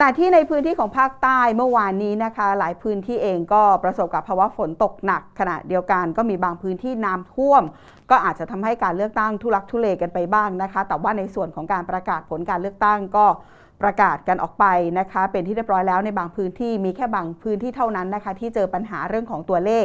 ขณะที่ในพื้นที่ของภาคใต้เมื่อวานนี้นะคะ หลายพื้นที่เองก็ประสบกับภาวะฝนตกหนักขณะเดียวกันก็มีบางพื้นที่น้ำท่วม ก็อาจจะทำให้การเลือกตั้งทุลักทุเลกันไปบ้างนะคะ แต่ว่าในส่วนของการประกาศผลการเลือกตั้งก็ประกาศกันออกไปนะคะ เป็นที่เรียบร้อยแล้วในบางพื้นที่มีแค่บางพื้นที่เท่านั้นนะคะ ที่เจอปัญหาเรื่องของตัวเลข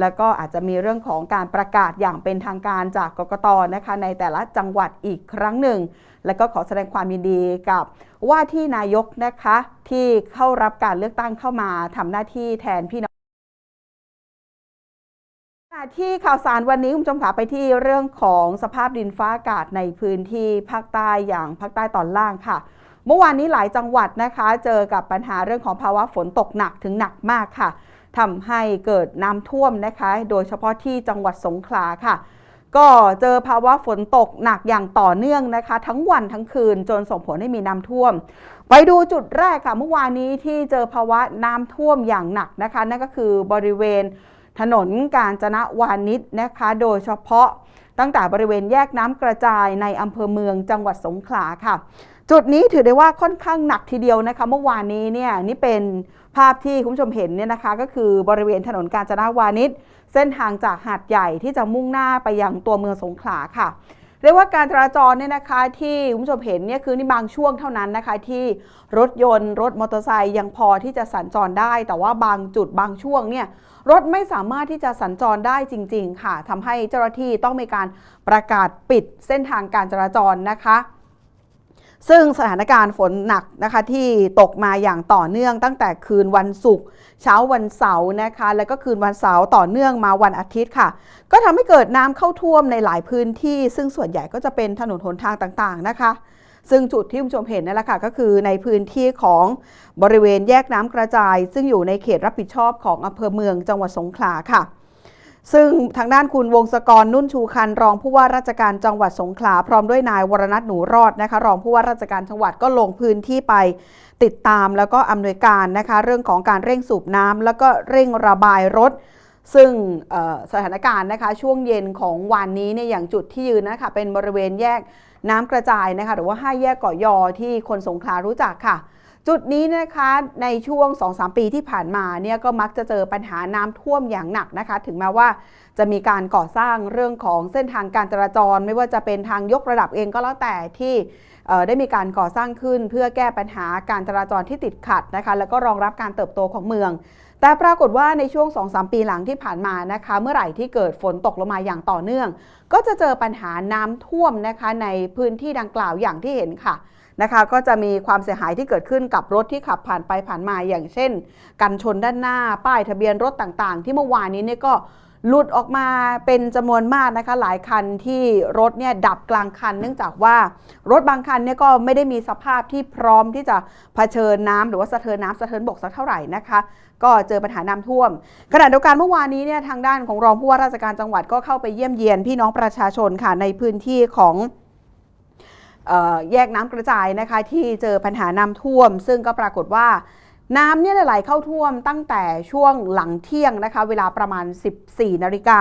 แล้วก็อาจจะมีเรื่องของการประกาศอย่างเป็นทางการจากกกตนะคะในแต่ละจังหวัดอีกครั้งหนึ่ง แล้วก็ขอแสดงความยินดีกับว่าที่นายกนะคะที่เข้ารับการเลือกตั้งเข้ามาทำหน้าที่แทนพี่น้องที่ข่าวสารวันนี้คุณผู้ชมค่ะไปที่เรื่องของสภาพดินฟ้าอากาศในพื้นที่ภาคใต้อย่างภาคใต้ตอนล่างค่ะ เมื่อวานนี้หลายจังหวัดนะคะ เจอกับปัญหาเรื่องของภาวะฝนตกหนักถึงหนักมากค่ะ ทำให้เกิดน้ำท่วมนะคะ โดยเฉพาะที่จังหวัดสงขลาค่ะ ก็เจอภาวะฝนตกหนักอย่างต่อเนื่องนะคะ ทั้งวันทั้งคืนจนส่งผลให้มีน้ำท่วม ไปดูจุดแรกค่ะเมื่อวานนี้ที่เจอภาวะน้ำท่วมอย่างหนักนะคะ นั่นก็คือบริเวณถนนกาญจนวานิชนะคะ โดยเฉพาะตั้งแต่บริเวณแยกน้ำกระจายในอำเภอเมืองจังหวัดสงขลาค่ะ จุดนี้ถือได้ว่าค่อนข้างหนักทีเดียวนะคะ เมื่อวานนี้เนี่ยนี่เป็นภาพที่คุณผู้ชมเห็นเนี่ยนะคะ ก็คือบริเวณถนนกาญจนาวานิชเส้นทางจากหาดใหญ่ที่จะมุ่งหน้าไปยังตัวเมืองสงขลาค่ะเรียกว่าการจราจรเนี่ยนะคะที่คุณผู้ชมเห็นเนี่ยคือนี่บางช่วงเท่านั้นนะคะ ที่รถยนต์รถมอเตอร์ไซค์ยังพอที่จะสัญจรได้ แต่ว่าบางจุดบางช่วงเนี่ยรถไม่สามารถที่จะสัญจรได้จริง ๆ ค่ะทำให้เจ้าหน้าที่ต้องมีการประกาศปิดเส้นทางการจราจรนะคะ ซึ่งสถานการณ์ฝนหนักนะคะที่ตกมาอย่างต่อเนื่องตั้งแต่คืนวันศุกร์เช้าวันเสาร์นะคะ แล้วก็คืนวันเสาร์ต่อเนื่องมาวันอาทิตย์ค่ะ ก็ทำให้เกิดน้ำเข้าท่วมในหลายพื้นที่ ซึ่งส่วนใหญ่ก็จะเป็นถนนหนทางต่างๆนะคะ ซึ่งจุดที่คุณผู้ชมเห็นนั่นแหละค่ะก็คือในพื้นที่ของบริเวณแยกน้ำกระจาย ซึ่งอยู่ในเขตรับผิดชอบของอำเภอเมืองจังหวัดสงขลาค่ะ ซึ่งทางด้านคุณวงศกรนุ่นชูคัน รองผู้ว่าราชการจังหวัดสงขลาพร้อมด้วยนายวรนัทหนูรอดนะคะ รองผู้ว่าราชการจังหวัดก็ลงพื้นที่ไปติดตามแล้วก็อำนวยการนะคะ เรื่องของการเร่งสูบน้ำแล้วก็เร่งระบายรถ ซึ่งสถานการณ์นะคะช่วงเย็นของวันนี้เนี่ยอย่างจุดที่ยืนนะคะเป็นบริเวณแยกน้ำกระจายนะคะหรือว่าห้าแยกเกาะยอที่คนสงขลารู้จักค่ะ จุดนี้นะคะในช่วง 2-3 ปีที่ผ่านมาเนี่ยก็มักจะเจอปัญหาน้ำท่วมอย่างหนักนะคะ ถึงแม้ว่าจะมีการก่อสร้างเรื่องของเส้นทางการจราจร ไม่ว่าจะเป็นทางยกระดับเองก็แล้วแต่ที่ได้มีการก่อสร้างขึ้น เพื่อแก้ปัญหาการจราจรที่ติดขัดนะคะ แล้วก็รองรับการเติบโตของเมือง แต่ปรากฏว่าในช่วง 2-3 ปีหลังที่ผ่านมานะคะ เมื่อไหร่ที่เกิดฝนตกลงมาอย่างต่อเนื่อง ก็จะเจอปัญหาน้ำท่วมนะคะในพื้นที่ดังกล่าวอย่างที่เห็นค่ะ นะคะก็จะมีความเสียหายที่เกิดขึ้นกับรถที่ขับผ่านไปผ่านมาอย่างเช่น กันชนด้านหน้า ป้ายทะเบียนรถต่างๆ ที่เมื่อวานนี้เนี่ยก็หลุดออกมาเป็นจำนวนมากนะคะหลายคันที่รถเนี่ยดับกลางคัน เนื่องจากว่ารถบางคันเนี่ยก็ไม่ได้มีสภาพที่พร้อมที่จะเผชิญน้ำหรือว่าสะเทินน้ำสะเทินบกสักเท่าไหร่นะคะ ก็เจอปัญหาน้ำท่วมขณะเดียวกันเมื่อวานนี้เนี่ยทางด้านของรองผู้ว่าราชการจังหวัดก็เข้าไปเยี่ยมเยียนพี่น้องประชาชนค่ะในพื้นที่ของ แยกน้ำกระจายนะคะที่เจอปัญหาน้ำท่วม ซึ่งก็ปรากฏว่าน้ำเนี่ยไหลเข้าท่วมตั้งแต่ช่วงหลังเที่ยงนะคะ เวลาประมาณ 14 นาฬิกา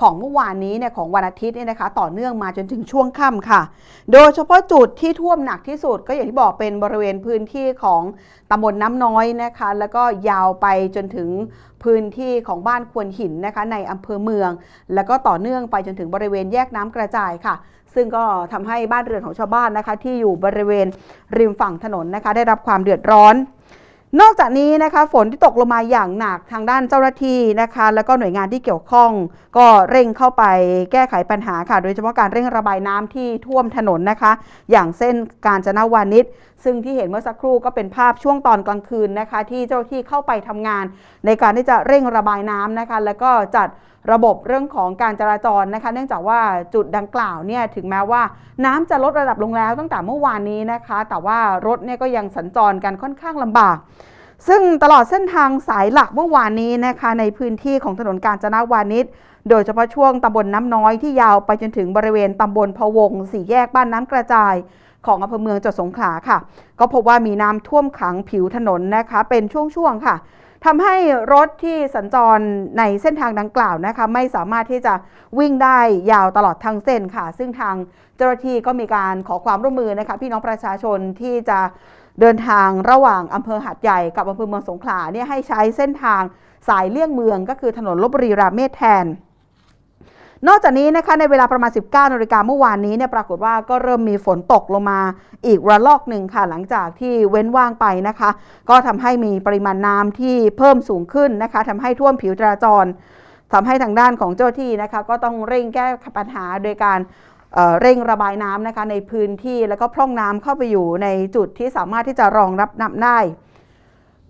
ของเมื่อวานนี้เนี่ยของวันอาทิตย์เนี่ยนะคะ ต่อเนื่องมาจนถึงช่วงค่ำค่ะ โดยเฉพาะจุดที่ท่วมหนักที่สุด ก็อย่างที่บอกเป็นบริเวณพื้นที่ของตำบลน้ำน้อยนะคะ แล้วก็ยาวไปจนถึงพื้นที่ของบ้านควนหินนะคะ ในอำเภอเมือง แล้วก็ต่อเนื่องไปจนถึงบริเวณแยกน้ำกระจายค่ะ ซึ่งก็ทำให้บ้านเรือนของชาวบ้านนะคะที่อยู่บริเวณริมฝั่งถนนนะคะได้รับความเดือดร้อน นอกจากนี้นะคะฝนที่ตกลงมาอย่างหนักทางด้านเจ้าหน้าที่นะคะ แล้วก็หน่วยงานที่เกี่ยวข้อง ก็เร่งเข้าไปแก้ไขปัญหาค่ะ โดยเฉพาะการเร่งระบายน้ำที่ท่วมถนนนะคะ อย่างเส้นกาญจนาวานิชซึ่งที่เห็นเมื่อสักครู่ก็เป็นภาพช่วงตอนกลางคืนนะคะ ที่เจ้าที่เข้าไปทำงาน ในการที่จะเร่งระบายน้ำนะคะ แล้วก็จัดระบบเรื่องของการจราจรนะคะ เนื่องจากว่าจุดดังกล่าวเนี่ยถึงแม้ว่าน้ำจะลดระดับลงแล้วตั้งแต่เมื่อวานนี้นะคะ แต่ว่ารถเนี่ยก็ยังสัญจรกันค่อนข้างลำบากซึ่งตลอดเส้นทางสายหลักเมื่อวานนี้นะคะ ในพื้นที่ของถนนกาญจนาวานิชโดยเฉพาะช่วงตำบลน้ำน้อยที่ยาวไปจนถึงบริเวณตำบลพะวงสี่แยกบ้านน้ำกระจาย ของอำเภอเมืองจังหวัดสงขลาค่ะ ก็พบว่ามีน้ำท่วมขังผิวถนนนะคะ เป็นช่วงๆค่ะทำให้รถที่สัญจรในเส้นทางดังกล่าวนะคะ ไม่สามารถที่จะวิ่งได้ยาวตลอดทั้งเส้นค่ะ ซึ่งทางเจ้าหน้าที่ก็มีการขอความร่วมมือนะคะ พี่น้องประชาชนที่จะเดินทางระหว่างอำเภอหาดใหญ่กับอำเภอเมืองสงขลาเนี่ยให้ใช้เส้นทางสายเลี่ยงเมืองก็คือถนนลบบุรีราเมศแทน นอกจากนี้นะคะในเวลาประมาณ 19นาฬิกาเมื่อวานนี้เนี่ยปรากฏว่าก็เริ่มมีฝนตกลงมาอีกระลอกหนึ่งค่ะ หลังจากที่เว้นว่างไปนะคะ ก็ทำให้มีปริมาณน้ำที่เพิ่มสูงขึ้นนะคะทำให้ท่วมผิวจราจรทำให้ทางด้านของเจ้าหน้าที่นะคะ ก็ต้องเร่งแก้ปัญหาโดยการเเร่งระบายน้ำนะคะในพื้นที่แล้วก็พร่องน้ำเข้าไปอยู่ในจุดที่สามารถที่จะรองรับน้ำได้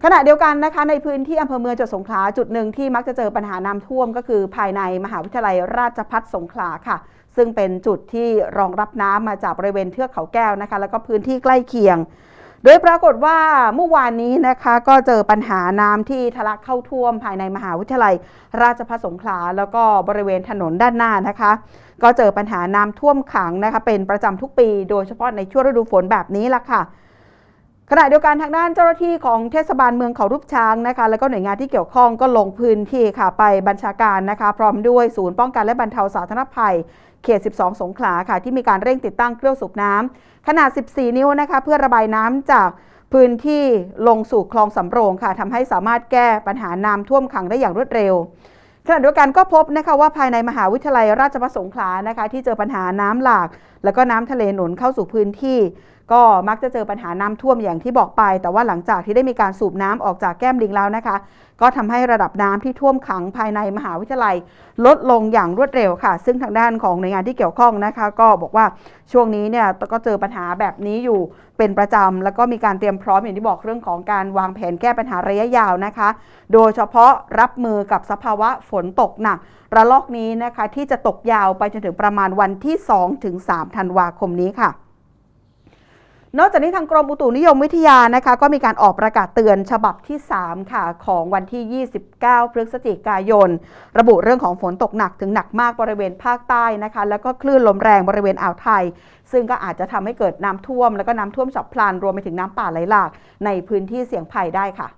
ขณะเดียวกันนะคะในพื้นที่อำเภอเมืองจังหวัดสงขลาจุดหนึ่งที่มักจะเจอปัญหาน้ำท่วมก็คือภายในมหาวิทยาลัยราชภัฏสงขลาค่ะ ซึ่งเป็นจุดที่รองรับน้ำมาจากบริเวณเทือกเขาแก้วนะคะ แล้วก็พื้นที่ใกล้เคียง โดยปรากฏว่าเมื่อวานนี้นะคะก็เจอปัญหาน้ำที่ทะลักเข้าท่วมภายในมหาวิทยาลัย ราชภัฏสงขลาแล้วก็บริเวณถนนด้านหน้านะคะ ก็เจอปัญหาน้ำท่วมขังนะคะเป็นประจำทุกปี โดยเฉพาะในช่วงฤดูฝนแบบนี้ละค่ะ ขณะเดียวกันทางด้านเจ้าหน้าที่ของเทศบาลเมืองเขารูปช้างนะคะ แล้วก็หน่วยงานที่เกี่ยวข้องก็ลงพื้นที่ค่ะไปบัญชาการนะคะ พร้อมด้วยศูนย์ป้องกันและบรรเทาสาธารณภัย เขต 12 สงขลาค่ะ ที่มีการเร่งติดตั้งเครื่องสูบน้ำขนาด 14 นิ้วนะคะ เพื่อระบายน้ำจากพื้นที่ลงสู่คลองสำโรงค่ะทำให้สามารถแก้ปัญหาน้ำท่วมขังได้อย่างรวดเร็วขณะเดียวกันก็พบนะคะว่าภายในมหาวิทยาลัยราชภัฏสงขลานะคะ ที่เจอปัญหาน้ำหลาก แล้วก็น้ำทะเลหนุนเข้าสู่พื้นที่ ก็มักจะเจอปัญหาน้ำท่วมอย่างที่บอกไป แต่ว่าหลังจากที่ได้มีการสูบน้ำออกจากแก้มลิงแล้วนะคะ ก็ทำให้ระดับน้ำที่ท่วมขังภายในมหาวิทยาลัย ลดลงอย่างรวดเร็วค่ะ ซึ่งทางด้านของหน่วยงานที่เกี่ยวข้องนะคะ ก็บอกว่าช่วงนี้เนี่ยก็เจอปัญหาแบบนี้อยู่เป็นประจำแล้วก็มีการเตรียมพร้อมอย่างที่บอกเรื่องของการวางแผนแก้ปัญหาระยะยาวนะคะ โดยเฉพาะรับมือกับสภาวะฝนตกหนักระลอกนี้นะคะที่จะตกยาวไปจนถึงประมาณวันที่2ถึง3ธันวาคมนี้ค่ะ นอกจากนี้ทางกรมอุตุนิยมวิทยานะคะก็มีการออกประกาศเตือนฉบับที่ 3 ค่ะ ของวันที่ 29 พฤศจิกายน ระบุเรื่องของฝนตกหนักถึงหนักมากบริเวณภาคใต้นะคะ แล้วก็คลื่นลมแรงบริเวณอ่าวไทย ซึ่งก็อาจจะทำให้เกิดน้ำท่วม แล้วก็น้ำท่วมฉับพลันรวมไปถึงน้ำป่าไหลหลากในพื้นที่เสี่ยงภัยได้ค่ะ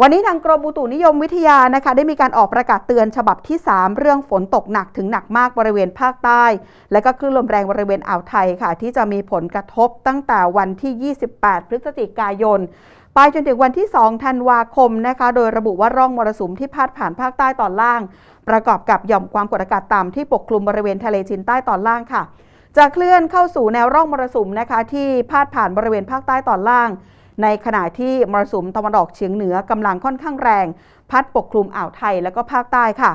วันนี้ทางกรมอุตุนิยมวิทยานะคะได้มีการออกประกาศเตือนฉบับที่ 3 เรื่องฝนตกหนักถึงหนักมากบริเวณภาคใต้ และก็คลื่นลมแรงบริเวณอ่าวไทยค่ะ ที่จะมีผลกระทบตั้งแต่วันที่ 28 พฤศจิกายนไปจนถึงวันที่ 2 ธันวาคมนะคะ โดยระบุว่าร่องมรสุมที่พาดผ่านภาคใต้ตอนล่าง ประกอบกับหย่อมความกดอากาศต่ำที่ปกคลุมบริเวณทะเลจีนใต้ตอนล่างค่ะ จะเคลื่อนเข้าสู่แนวร่องมรสุมนะคะ ที่พาดผ่านบริเวณภาคใต้ตอนล่าง ในขณะที่มรสุมตะวันออกเฉียงเหนือกำลังค่อนข้างแรง พัดปกคลุมอ่าวไทยและก็ภาคใต้ค่ะ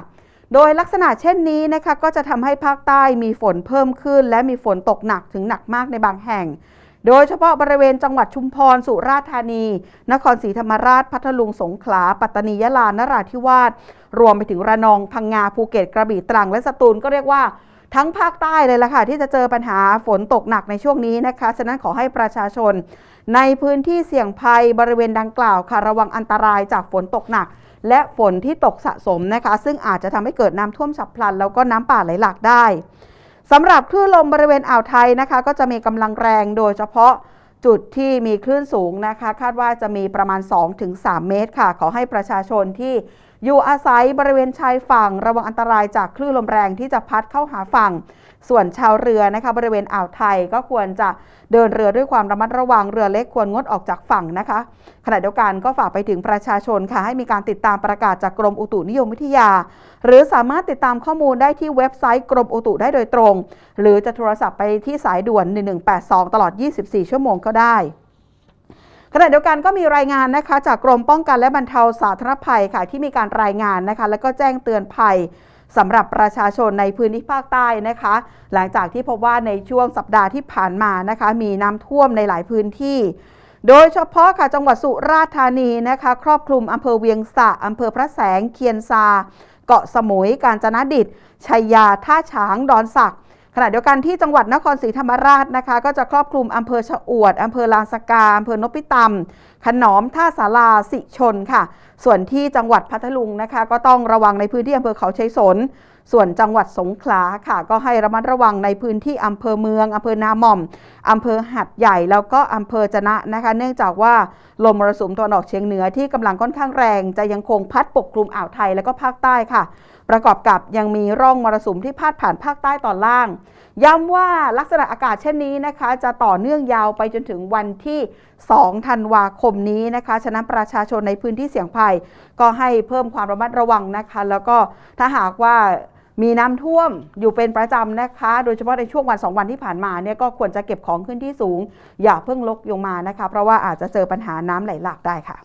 โดยลักษณะเช่นนี้นะคะก็จะทำให้ภาคใต้มีฝนเพิ่มขึ้น และมีฝนตกหนักถึงหนักมากในบางแห่งโดยเฉพาะบริเวณจังหวัดชุมพร สุราษฎร์ธานี นครศรีธรรมราช พัทลุง สงขลา ปัตตานี ยะลา นราธิวาส รวมไปถึงระนอง พังงา ภูเก็ต กระบี่ ตรัง และสตูล ก็เรียกว่า ทั้งภาคใต้เลยล่ะค่ะ ที่จะเจอปัญหาฝนตกหนักในช่วงนี้นะคะ ฉะนั้นขอให้ประชาชน ในพื้นที่เสี่ยงภัยบริเวณดังกล่าวค่ะระวังอันตรายจากฝนตกหนัก และฝนที่ตกสะสมนะคะ ซึ่งอาจจะทำให้เกิดน้ำท่วมฉับพลัน แล้วก็น้ำป่าไหลหลากได้สำหรับคลื่นลมบริเวณอ่าวไทยนะคะ ก็จะมีกำลังแรงโดยเฉพาะจุดที่มีคลื่นสูงนะคะ คาดว่าจะมีประมาณ 2-3 เมตรค่ะ ขอให้ประชาชนที่ อยู่อาศัยบริเวณชายฝั่งระวังอันตรายจากคลื่นลมแรงที่จะพัดเข้าหาฝั่ง ส่วนชาวเรือนะคะบริเวณอ่าวไทยก็ควรจะเดินเรือด้วยความระมัดระวังเรือเล็กควรงดออกจากฝั่งนะคะ ขณะเดียวกันก็ฝากไปถึงประชาชนค่ะให้มีการติดตามประกาศจากกรมอุตุนิยมวิทยา หรือสามารถติดตามข้อมูลได้ที่เว็บไซต์กรมอุตุได้โดยตรง หรือจะโทรศัพท์ไปที่สายด่วน 1182 ตลอด 24 ชั่วโมงก็ได้ ขณะเดียวกันก็มีรายงานนะคะ จากกรมป้องกันและบรรเทาสาธารณภัยค่ะ ที่มีการรายงานนะคะ แล้วก็แจ้งเตือนภัยสำหรับประชาชนในพื้นที่ภาคใต้นะคะ หลังจากที่พบว่าในช่วงสัปดาห์ที่ผ่านมานะคะ มีน้ำท่วมในหลายพื้นที่ โดยเฉพาะค่ะจังหวัดสุราษฎร์ธานีนะคะ ครอบคลุมอำเภอเวียงสะอำเภอพระแสงเคียนซา เกาะสมุยกาญจนดิตชัยยาท่าฉางดอนสัก ขณะเดียวกันที่จังหวัดนครศรีธรรมราชนะคะ ก็จะครอบคลุมอำเภอชะอวดอำเภอลานสกาอำเภอนพิตำขนอมท่าสาราสิชนค่ะ ส่วนที่จังหวัดพัทลุงนะคะ ก็ต้องระวังในพื้นที่อำเภอเขาชัยสน ส่วนจังหวัดสงขลาค่ะ ก็ให้ระมัดระวังในพื้นที่อำเภอเมืองอำเภอนาหม่อมอำเภอหัดใหญ่แล้วก็อำเภอจะนะนะคะ เนื่องจากว่าลมมรสุมตะวันออกเฉียงเหนือที่กำลังค่อนข้างแรง จะยังคงพัดปกคลุมอ่าวไทยแล้วก็ภาคใต้ค่ะ ประกอบกับยังมีร่องมรสุมที่พาดผ่านภาคใต้ตอนล่าง ย้ำว่าลักษณะอากาศเช่นนี้นะคะ จะต่อเนื่องยาวไปจนถึงวันที่ 2 ธันวาคมนี้นะคะ ฉะนั้นประชาชนในพื้นที่เสี่ยงภัยก็ให้เพิ่มความระมัดระวังนะคะ แล้วก็ถ้าหากว่ามีน้ำท่วมอยู่เป็นประจำนะคะ โดยเฉพาะในช่วงวัน 2 วันที่ผ่านมาเนี่ยก็ควรจะเก็บของขึ้นที่สูง อย่าเพิ่งลกลงมานะคะ เพราะว่าอาจจะเจอปัญหาน้ำไหลหลากได้ค่ะ